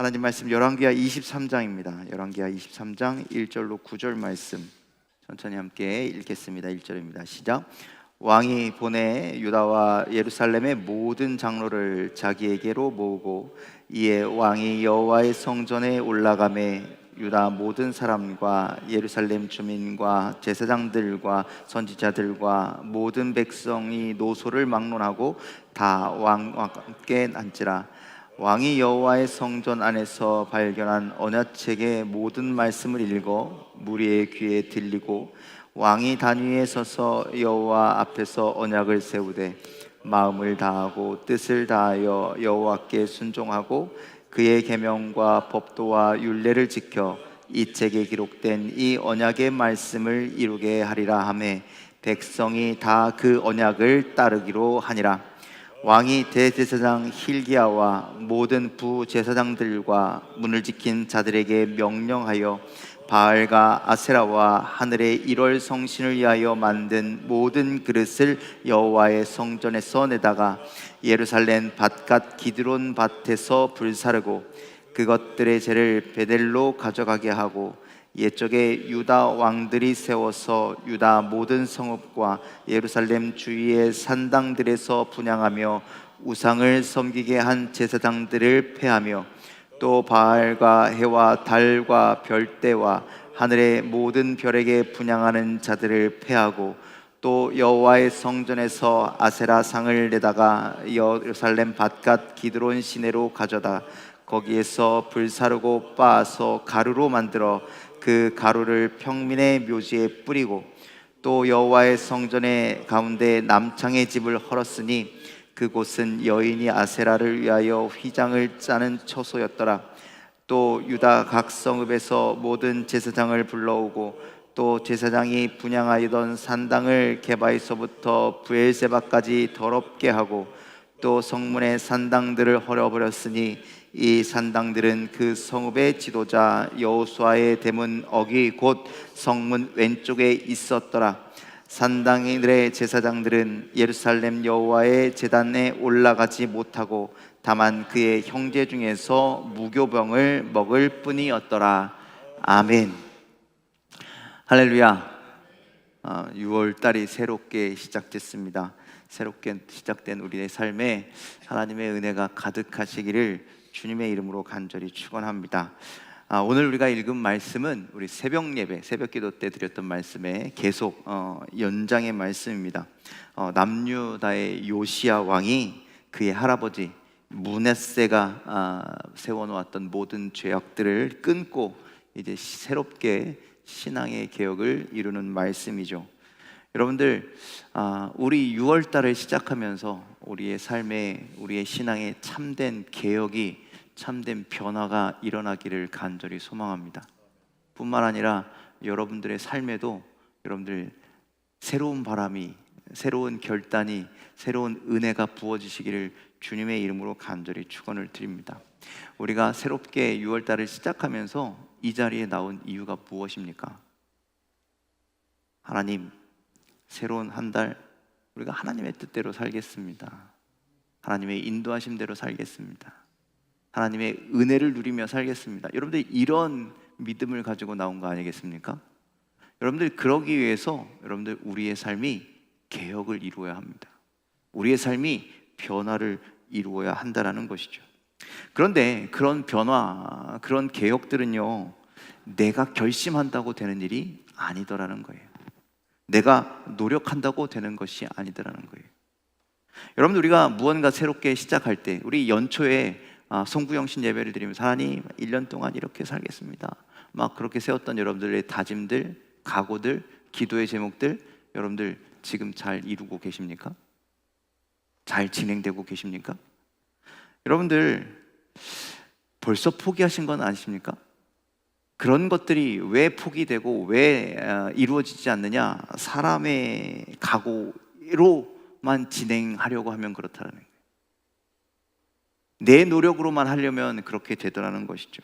하나님 말씀 열왕기하 23장입니다. 열왕기하 23장 1절로 9절 말씀 천천히 함께 읽겠습니다. 1절입니다. 시작. 왕이 보내 유다와 예루살렘의 모든 장로를 자기에게로 모으고 이에 왕이 여호와의 성전에 올라가매 유다 모든 사람과 예루살렘 주민과 제사장들과 선지자들과 모든 백성이 노소를 막론하고 다 왕과 함께 앉지라 왕이 여호와의 성전 안에서 발견한 언약책의 모든 말씀을 읽어 무리의 귀에 들리고 왕이 단위에 서서 여호와 앞에서 언약을 세우되 마음을 다하고 뜻을 다하여 여호와께 순종하고 그의 계명과 법도와 율례를 지켜 이 책에 기록된 이 언약의 말씀을 이루게 하리라 하매 백성이 다 그 언약을 따르기로 하니라 왕이 대제사장 힐기야와 모든 부제사장들과 문을 지킨 자들에게 명령하여 바알과 아세라와 하늘의 일월 성신을 위하여 만든 모든 그릇을 여호와의 성전에서 내다가 예루살렘 밭갓 기드론 밭에서 불사르고 그것들의 죄를 베델로 가져가게 하고 옛적에 유다 왕들이 세워서 유다 모든 성읍과 예루살렘 주위의 산당들에서 분양하며 우상을 섬기게 한 제사장들을 패하며 또 바알과 해와 달과 별대와 하늘의 모든 별에게 분양하는 자들을 패하고 또 여호와의 성전에서 아세라 상을 내다가 예루살렘 밭갓 기드론 시내로 가져다 거기에서 불사르고 빻아서 가루로 만들어 그 가루를 평민의 묘지에 뿌리고 또 여호와의 성전의 가운데 남창의 집을 헐었으니 그곳은 여인이 아세라를 위하여 휘장을 짜는 처소였더라. 또 유다 각 성읍에서 모든 제사장을 불러오고 또 제사장이 분양하던 산당을 개바에서부터 부엘세바까지 더럽게 하고 또 성문의 산당들을 헐어버렸으니 이 산당들은 그 성읍의 지도자 여호수아의 대문 어기 곧 성문 왼쪽에 있었더라. 산당들의 제사장들은 예루살렘 여호와의 제단에 올라가지 못하고 다만 그의 형제 중에서 무교병을 먹을 뿐이었더라. 아멘. 할렐루야. 6월 달이 새롭게 시작됐습니다. 새롭게 시작된 우리의 삶에 하나님의 은혜가 가득하시기를 주님의 이름으로 간절히 축원합니다. 아, 오늘 우리가 읽은 말씀은 우리 새벽 예배, 새벽 기도 때 드렸던 말씀의 계속 어, 연장의 말씀입니다. 어, 남유다의 요시야 왕이 그의 할아버지 무네세가 아, 세워놓았던 모든 죄악들을 끊고 이제 새롭게 신앙의 개혁을 이루는 말씀이죠. 여러분들, 아, 우리 6월 달을 시작하면서 우리의 삶에 우리의 신앙에 참된 개혁이 참된 변화가 일어나기를 간절히 소망합니다. 뿐만 아니라 여러분들의 삶에도 여러분들 새로운 바람이 새로운 결단이 새로운 은혜가 부어지시기를 주님의 이름으로 간절히 축원을 드립니다. 우리가 새롭게 6월 달을 시작하면서 이 자리에 나온 이유가 무엇입니까? 하나님 새로운 한 달 우리가 하나님의 뜻대로 살겠습니다. 하나님의 인도하심대로 살겠습니다. 하나님의 은혜를 누리며 살겠습니다. 여러분들 이런 믿음을 가지고 나온 거 아니겠습니까? 여러분들 그러기 위해서 여러분들 우리의 삶이 개혁을 이루어야 합니다. 우리의 삶이 변화를 이루어야 한다라는 것이죠. 그런데 그런 변화, 그런 개혁들은요, 내가 결심한다고 되는 일이 아니더라는 거예요. 내가 노력한다고 되는 것이 아니더라는 거예요. 여러분 우리가 무언가 새롭게 시작할 때 우리 연초에 아, 송구영신 예배를 드리면서 하나님 1년 동안 이렇게 살겠습니다. 막 그렇게 세웠던 여러분들의 다짐들, 각오들, 기도의 제목들 여러분들 지금 잘 이루고 계십니까? 잘 진행되고 계십니까? 여러분들 벌써 포기하신 건 아니십니까? 그런 것들이 왜 포기되고 왜 어, 이루어지지 않느냐? 사람의 각오로만 진행하려고 하면 그렇다는 거예요. 내 노력으로만 하려면 그렇게 되더라는 것이죠.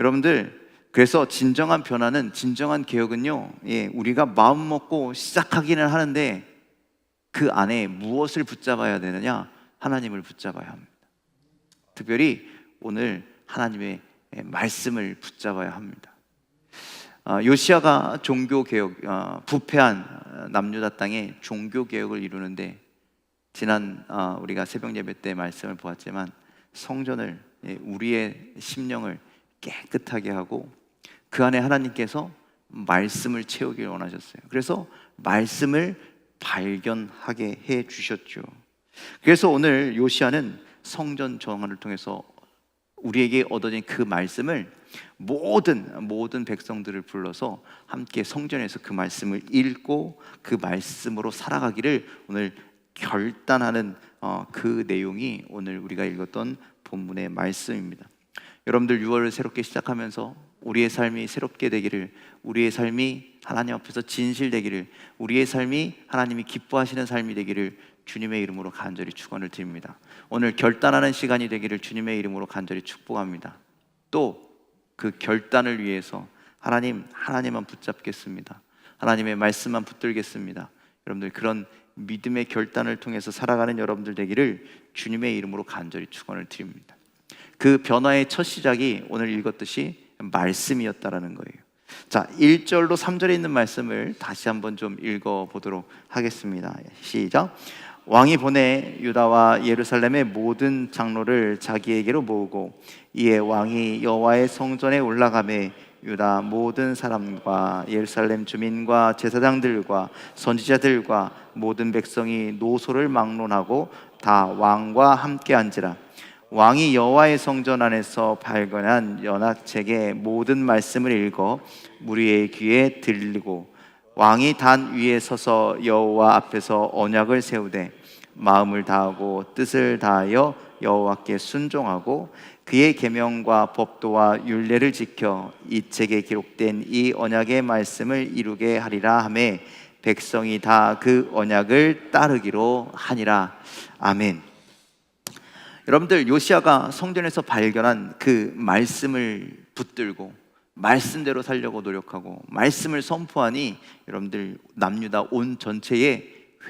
여러분들, 그래서 진정한 변화는, 진정한 개혁은요, 예, 우리가 마음 먹고 시작하기는 하는데 그 안에 무엇을 붙잡아야 되느냐? 하나님을 붙잡아야 합니다. 특별히 오늘 하나님의 말씀을 붙잡아야 합니다. 아, 요시아가 종교 개혁, 아, 부패한 남유다 땅에 종교 개혁을 이루는데 지난 아, 우리가 새벽 예배 때 말씀을 보았지만 성전을 예, 우리의 심령을 깨끗하게 하고 그 안에 하나님께서 말씀을 채우길 원하셨어요. 그래서 말씀을 발견하게 해 주셨죠. 그래서 오늘 요시아는 성전 정화를 통해서 우리에게 얻어진 그 말씀을 모든 모든 백성들을 불러서 함께 성전에서 그 말씀을 읽고 그 말씀으로 살아가기를 오늘 결단하는 어, 그 내용이 오늘 우리가 읽었던 본문의 말씀입니다. 여러분들 6월을 새롭게 시작하면서 우리의 삶이 새롭게 되기를 우리의 삶이 하나님 앞에서 진실되기를 우리의 삶이 하나님이 기뻐하시는 삶이 되기를 주님의 이름으로 간절히 축원을 드립니다. 오늘 결단하는 시간이 되기를 주님의 이름으로 간절히 축복합니다. 또 그 결단을 위해서 하나님 하나님만 붙잡겠습니다. 하나님의 말씀만 붙들겠습니다. 여러분들 그런 믿음의 결단을 통해서 살아가는 여러분들 되기를 주님의 이름으로 간절히 축원을 드립니다. 그 변화의 첫 시작이 오늘 읽었듯이 말씀이었다라는 거예요. 자, 1절로 3절에 있는 말씀을 다시 한번 좀 읽어 보도록 하겠습니다. 시작. 왕이 보내 유다와 예루살렘의 모든 장로를 자기에게로 모으고 이에 왕이 여호와의 성전에 올라가매 유다 모든 사람과 예루살렘 주민과 제사장들과 선지자들과 모든 백성이 노소를 막론하고 다 왕과 함께 앉으라 왕이 여호와의 성전 안에서 발견한 연합책의 모든 말씀을 읽어 무리의 귀에 들리고 왕이 단 위에 서서 여호와 앞에서 언약을 세우되 마음을 다하고 뜻을 다하여 여호와께 순종하고 그의 계명과 법도와 율례를 지켜 이 책에 기록된 이 언약의 말씀을 이루게 하리라 하매 백성이 다 그 언약을 따르기로 하니라 아멘. 여러분들 요시아가 성전에서 발견한 그 말씀을 붙들고 말씀대로 살려고 노력하고 말씀을 선포하니 여러분들 남유다 온 전체에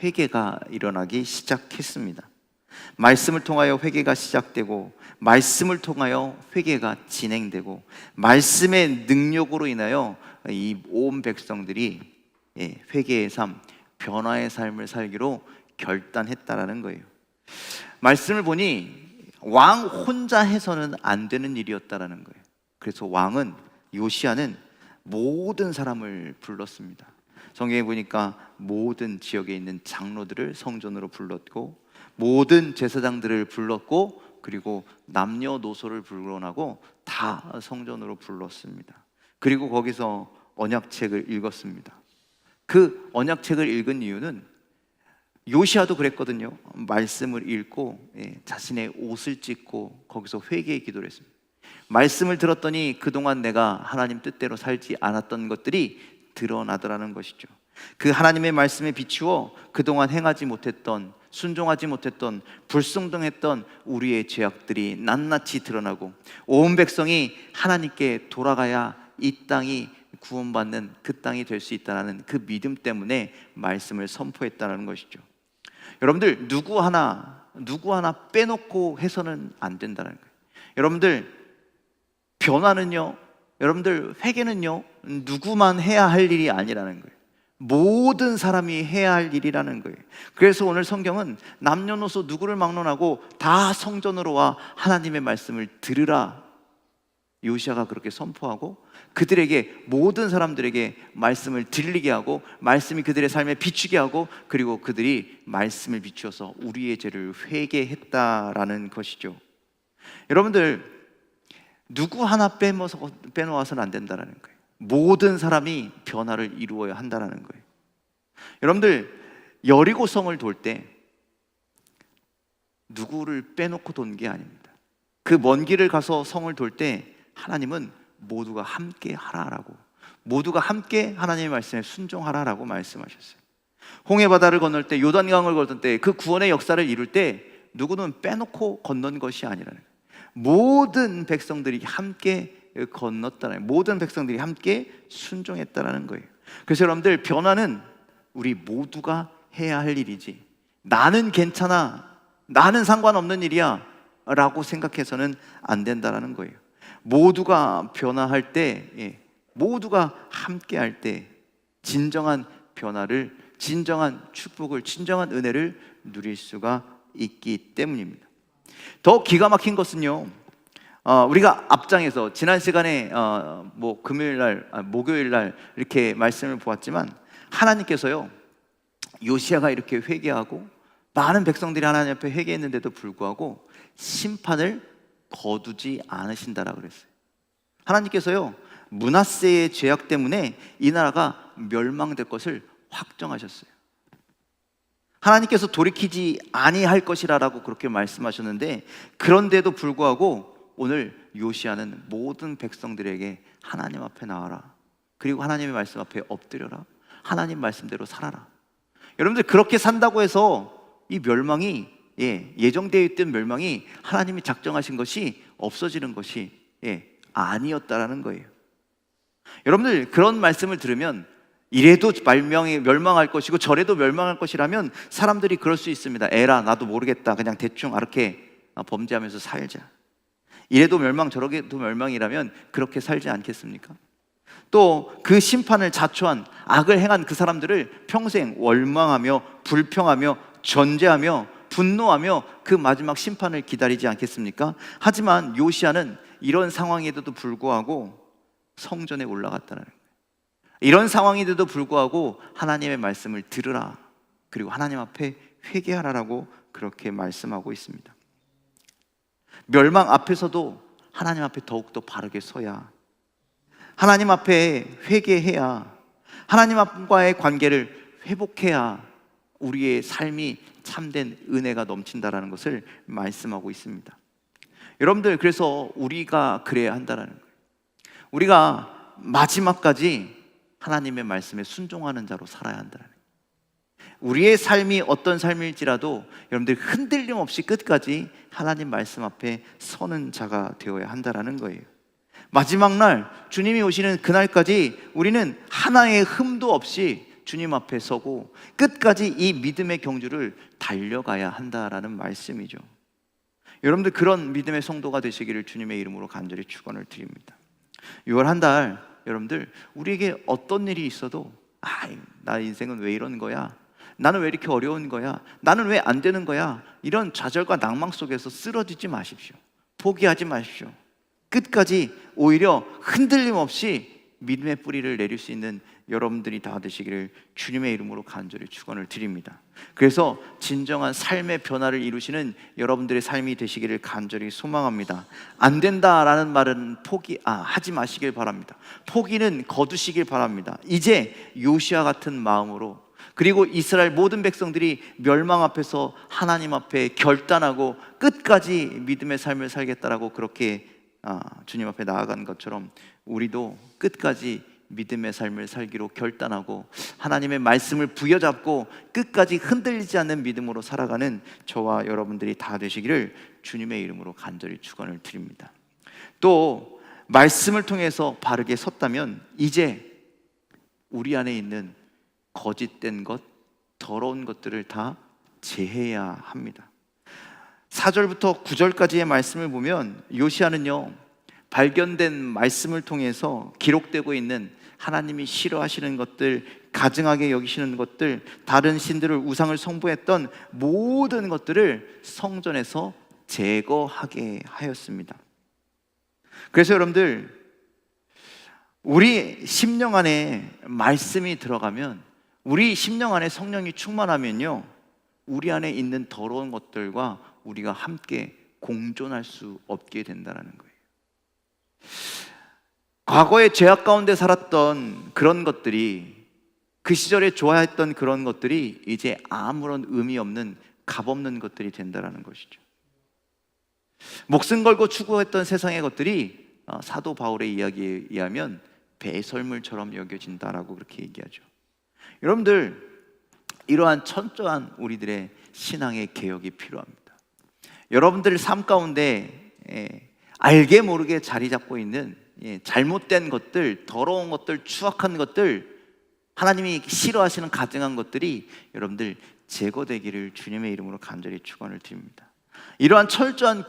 회개가 일어나기 시작했습니다. 말씀을 통하여 회개가 시작되고 말씀을 통하여 회개가 진행되고 말씀의 능력으로 인하여 이 온 백성들이 예, 회개의 삶, 변화의 삶을 살기로 결단했다라는 거예요. 말씀을 보니 왕 혼자 해서는 안 되는 일이었다라는 거예요. 그래서 왕은 요시아는 모든 사람을 불렀습니다. 성경에 보니까 모든 지역에 있는 장로들을 성전으로 불렀고 모든 제사장들을 불렀고 그리고 남녀노소를 불러나고 다 성전으로 불렀습니다. 그리고 거기서 언약책을 읽었습니다. 그 언약책을 읽은 이유는 요시아도 그랬거든요. 말씀을 읽고 예, 자신의 옷을 찢고 거기서 회개의 기도를 했습니다. 말씀을 들었더니 그동안 내가 하나님 뜻대로 살지 않았던 것들이 드러나더라는 것이죠. 그 하나님의 말씀에 비추어 그동안 행하지 못했던 순종하지 못했던 불순종했던 우리의 죄악들이 낱낱이 드러나고 온 백성이 하나님께 돌아가야 이 땅이 구원받는 그 땅이 될 수 있다는 그 믿음 때문에 말씀을 선포했다는 것이죠. 여러분들 누구 하나 누구 하나 빼놓고 해서는 안 된다는 거예요. 여러분들 변화는요. 여러분들 회개는요. 누구만 해야 할 일이 아니라는 거예요. 모든 사람이 해야 할 일이라는 거예요. 그래서 오늘 성경은 남녀노소 누구를 막론하고 다 성전으로 와 하나님의 말씀을 들으라. 요시아가 그렇게 선포하고 그들에게 모든 사람들에게 말씀을 들리게 하고 말씀이 그들의 삶에 비추게 하고 그리고 그들이 말씀을 비추어서 우리의 죄를 회개했다라는 것이죠. 여러분들 누구 하나 빼먹어서 빼놓아서는 안 된다라는 거예요. 모든 사람이 변화를 이루어야 한다라는 거예요. 여러분들 여리고성을 돌 때 누구를 빼놓고 돈 게 아닙니다. 그 먼 길을 가서 성을 돌때 하나님은 모두가 함께 하라라고 모두가 함께 하나님의 말씀에 순종하라라고 말씀하셨어요. 홍해 바다를 건널 때 요단강을 건널 때 그 구원의 역사를 이룰 때 누구는 빼놓고 건넌 것이 거예요. 모든 백성들이 함께 건넜다는 모든 백성들이 함께 순종했다라는 거예요. 그래서 여러분들 변화는 우리 모두가 해야 할 일이지. 나는 괜찮아. 나는 상관없는 일이야. 라고 생각해서는 안 된다라는 거예요. 모두가 변화할 때, 예, 모두가 함께 할 때 진정한 변화를, 진정한 축복을, 진정한 은혜를 누릴 수가 있기 때문입니다. 더 기가 막힌 것은요. 어, 우리가 앞장에서 지난 시간에 어, 뭐 금요일 날, 아, 목요일 날 이렇게 말씀을 보았지만 하나님께서요 요시아가 이렇게 회개하고 많은 백성들이 하나님 앞에 회개했는데도 불구하고 심판을 거두지 않으신다라 그랬어요. 하나님께서요 문하세의 죄악 때문에 이 나라가 멸망될 것을 확정하셨어요. 하나님께서 돌이키지 아니할 것이라라고 그렇게 말씀하셨는데 그런데도 불구하고 오늘 요시아는 모든 백성들에게 하나님 앞에 나와라. 그리고 하나님의 말씀 앞에 엎드려라. 하나님 말씀대로 살아라. 여러분들 그렇게 산다고 해서 이 멸망이 예, 예정되어 있던 멸망이 하나님이 작정하신 것이 없어지는 것이 예, 아니었다라는 거예요. 여러분들 그런 말씀을 들으면 이래도 말명이 멸망할 것이고 저래도 멸망할 것이라면 사람들이 그럴 수 있습니다. 에라 나도 모르겠다. 그냥 대충 이렇게 범죄하면서 살자. 이래도 멸망 저래도 멸망이라면 그렇게 살지 않겠습니까? 또 그 심판을 자초한 악을 행한 그 사람들을 평생 원망하며 불평하며 전제하며 분노하며 그 마지막 심판을 기다리지 않겠습니까? 하지만 요시아는 이런 상황에도 불구하고 성전에 올라갔다는 거예요. 이런 상황인데도 불구하고 하나님의 말씀을 들으라. 그리고 하나님 앞에 회개하라라고 그렇게 말씀하고 있습니다. 멸망 앞에서도 하나님 앞에 더욱더 바르게 서야 하나님 앞에 회개해야 하나님 앞과의 관계를 회복해야 우리의 삶이 참된 은혜가 넘친다라는 것을 말씀하고 있습니다. 여러분들 그래서 우리가 그래야 한다라는 거예요. 우리가 마지막까지 하나님의 말씀에 순종하는 자로 살아야 한다는. 우리의 삶이 어떤 삶일지라도 여러분들 흔들림 없이 끝까지 하나님 말씀 앞에 서는 자가 되어야 한다라는 거예요. 마지막 날 주님이 오시는 그날까지 우리는 하나의 흠도 없이 주님 앞에 서고 끝까지 이 믿음의 경주를 달려가야 한다라는 말씀이죠. 여러분들 그런 믿음의 성도가 되시기를 주님의 이름으로 간절히 축원을 드립니다. 6월 한 달 여러분들 우리에게 어떤 일이 있어도 아, 나 인생은 왜 이런 거야? 나는 왜 이렇게 어려운 거야? 나는 왜 안 되는 거야? 이런 좌절과 낭망 속에서 쓰러지지 마십시오. 포기하지 마십시오. 끝까지 오히려 흔들림 없이 믿음의 뿌리를 내릴 수 있는 여러분들이 다 되시기를 주님의 이름으로 간절히 축원을 드립니다. 그래서 진정한 삶의 변화를 이루시는 여러분들의 삶이 되시기를 간절히 소망합니다. 안 된다라는 말은 포기 아 하지 마시길 바랍니다. 포기는 거두시길 바랍니다. 이제 요시아 같은 마음으로 그리고 이스라엘 모든 백성들이 멸망 앞에서 하나님 앞에 결단하고 끝까지 믿음의 삶을 살겠다라고 그렇게 아, 주님 앞에 나아간 것처럼 우리도 끝까지 믿음의 삶을 살기로 결단하고 하나님의 말씀을 부여잡고 끝까지 흔들리지 않는 믿음으로 살아가는 저와 여러분들이 다 되시기를 주님의 이름으로 간절히 축원을 드립니다. 또 말씀을 통해서 바르게 섰다면 이제 우리 안에 있는 거짓된 것, 더러운 것들을 다 제해야 합니다. 4절부터 9절까지의 말씀을 보면 요시아는요. 발견된 말씀을 통해서 기록되고 있는 하나님이 싫어하시는 것들, 가증하게 여기시는 것들, 다른 신들을 우상을 성부했던 모든 것들을 성전에서 제거하게 하였습니다. 그래서 여러분들 우리 심령 안에 말씀이 들어가면 우리 심령 안에 성령이 충만하면요. 우리 안에 있는 더러운 것들과 우리가 함께 공존할 수 없게 된다는 거예요. 과거에 죄악 가운데 살았던 그런 것들이 그 시절에 좋아했던 그런 것들이 이제 아무런 의미 없는 값 없는 것들이 된다는 것이죠. 목숨 걸고 추구했던 세상의 것들이 어, 사도 바울의 이야기에 의하면 배설물처럼 여겨진다라고 그렇게 얘기하죠. 여러분들 이러한 천저한 우리들의 신앙의 개혁이 필요합니다. 여러분들 삶 가운데 예, 알게 모르게 자리 잡고 있는 예, 잘못된 것들, 더러운 것들, 추악한 것들, 하나님이 싫어하시는 가증한 것들이 여러분들 제거되기를 주님의 이름으로 간절히 축원을 드립니다. 이러한 철저한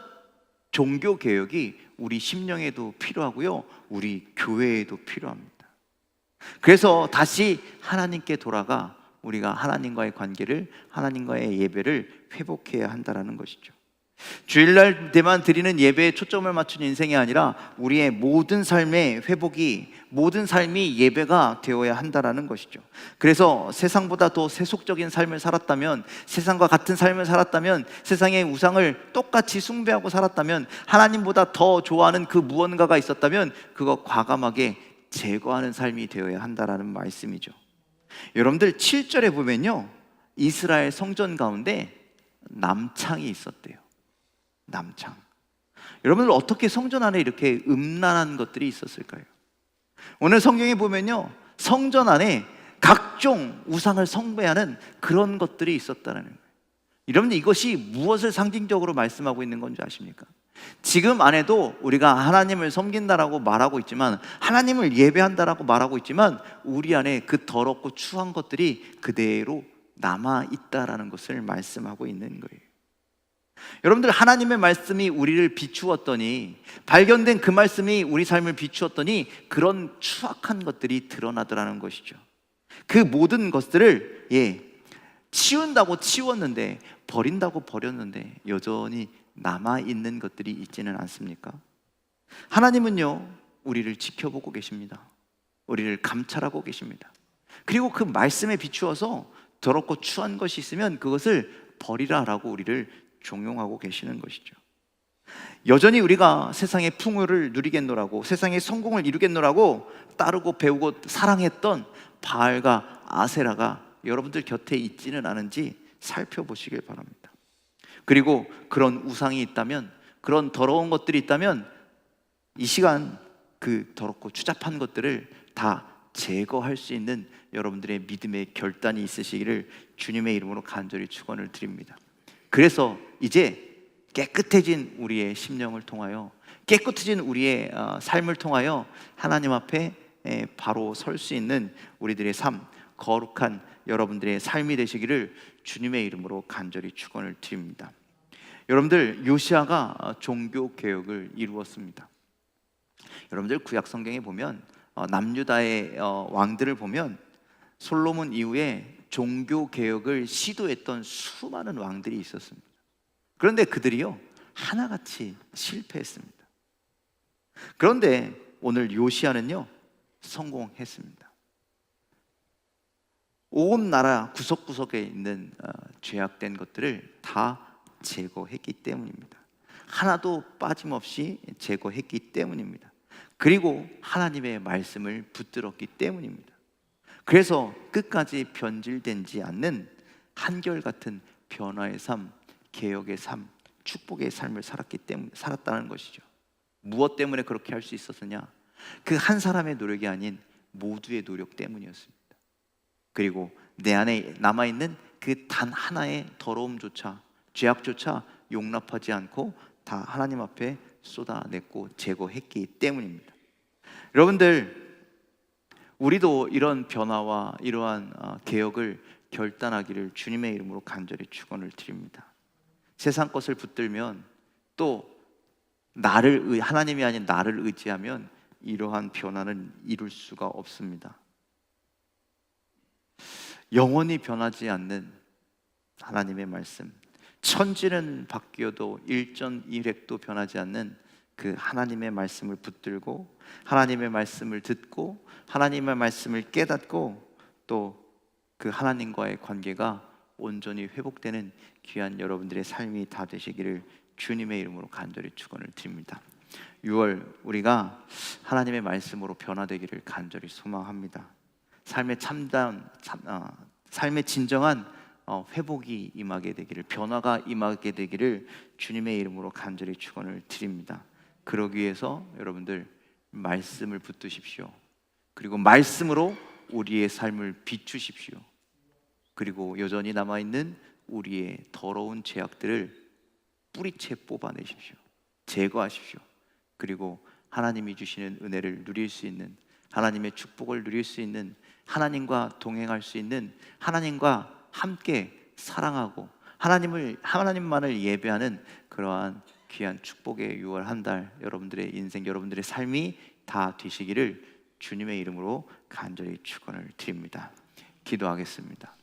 종교 개혁이 우리 심령에도 필요하고요. 우리 교회에도 필요합니다. 그래서 다시 하나님께 돌아가 우리가 하나님과의 관계를 하나님과의 예배를 회복해야 한다라는 것이죠. 주일날 때만 드리는 예배에 초점을 맞춘 인생이 아니라 우리의 모든 삶의 회복이 모든 삶이 예배가 되어야 한다라는 것이죠. 그래서 세상보다 더 세속적인 삶을 살았다면 세상과 같은 삶을 살았다면 세상의 우상을 똑같이 숭배하고 살았다면 하나님보다 더 좋아하는 그 무언가가 있었다면 그거 과감하게 제거하는 삶이 되어야 한다라는 말씀이죠. 여러분들 7절에 보면요. 이스라엘 성전 가운데 남창이 있었대요. 남창. 여러분들 어떻게 성전 안에 이렇게 음란한 것들이 있었을까요? 오늘 성경에 보면요. 성전 안에 각종 우상을 숭배하는 그런 것들이 있었다는 거예요. 여러분들 이것이 무엇을 상징적으로 말씀하고 있는 건지 아십니까? 지금 안에도 우리가 하나님을 섬긴다라고 말하고 있지만 하나님을 예배한다라고 말하고 있지만 우리 안에 그 더럽고 추한 것들이 그대로 남아 있다라는 것을 말씀하고 있는 거예요. 여러분들 하나님의 말씀이 우리를 비추었더니 발견된 그 말씀이 우리 삶을 비추었더니 그런 추악한 것들이 드러나더라는 것이죠. 그 모든 것들을 예 치운다고 치웠는데 버린다고 버렸는데 여전히 남아 있는 것들이 있지는 않습니까? 하나님은요 우리를 지켜보고 계십니다. 우리를 감찰하고 계십니다. 그리고 그 말씀에 비추어서 더럽고 추한 것이 있으면 그것을 버리라라고 우리를 종용하고 계시는 것이죠. 여전히 우리가 세상의 풍요를 누리겠노라고 세상의 성공을 이루겠노라고 따르고 배우고 사랑했던 바알과 아세라가 여러분들 곁에 있지는 않은지 살펴보시길 바랍니다. 그리고 그런 우상이 있다면 그런 더러운 것들이 있다면 이 시간 그 더럽고 추잡한 것들을 다 제거할 수 있는 여러분들의 믿음의 결단이 있으시기를 주님의 이름으로 간절히 축원을 드립니다. 그래서 이제 깨끗해진 우리의 심령을 통하여 깨끗해진 우리의 어, 삶을 통하여 하나님 앞에 에, 바로 설 수 있는 우리들의 삶 거룩한 여러분들의 삶이 되시기를 주님의 이름으로 간절히 축원을 드립니다. 여러분들 요시아가 어, 종교 개혁을 이루었습니다. 여러분들 구약 성경에 보면 어, 남유다의 어, 왕들을 보면 솔로몬 이후에 종교 개혁을 시도했던 수많은 왕들이 있었습니다. 그런데 그들이요 하나같이 실패했습니다. 그런데 오늘 요시아는요 성공했습니다. 온 나라 구석구석에 있는 어, 죄악된 것들을 다 제거했기 때문입니다. 하나도 빠짐없이 제거했기 때문입니다. 그리고 하나님의 말씀을 붙들었기 때문입니다. 그래서 끝까지 변질되지 않는 한결같은 변화의 삶, 개혁의 삶, 축복의 삶을 살았기 때문에 살았다는 것이죠. 무엇 때문에 그렇게 할 수 있었느냐? 그 한 사람의 노력이 아닌 모두의 노력 때문이었습니다. 그리고 내 안에 남아 있는 그 단 하나의 더러움조차 죄악조차 용납하지 않고 다 하나님 앞에 쏟아냈고 제거했기 때문입니다. 여러분들 우리도 이런 변화와 이러한 어, 개혁을 결단하기를 주님의 이름으로 간절히 축원을 드립니다. 세상 것을 붙들면 또 나를 의, 하나님이 아닌 나를 의지하면 이러한 변화는 이룰 수가 없습니다. 영원히 변하지 않는 하나님의 말씀. 천지는 바뀌어도 일전 일획도 변하지 않는 그 하나님의 말씀을 붙들고 하나님의 말씀을 듣고 하나님의 말씀을 깨닫고 또 그 하나님과의 관계가 온전히 회복되는 귀한 여러분들의 삶이 다 되시기를 주님의 이름으로 간절히 축원을 드립니다. 6월 우리가 하나님의 말씀으로 변화되기를 간절히 소망합니다. 삶의 참담, 참, 어, 삶의 진정한 어, 회복이 임하게 되기를 변화가 임하게 되기를 주님의 이름으로 간절히 축원을 드립니다. 그러기 위해서 여러분들 말씀을 붙드십시오. 그리고 말씀으로 우리의 삶을 비추십시오. 그리고 여전히 남아 있는 우리의 더러운 죄악들을 뿌리채 뽑아내십시오. 제거하십시오. 그리고 하나님이 주시는 은혜를 누릴 수 있는 하나님의 축복을 누릴 수 있는 하나님과 동행할 수 있는 하나님과 함께 사랑하고 하나님을 하나님만을 예배하는 그러한 귀한 축복의 6월 한 달 여러분들의 인생 여러분들의 삶이 다 되시기를 주님의 이름으로 간절히 축원을 드립니다. 기도하겠습니다.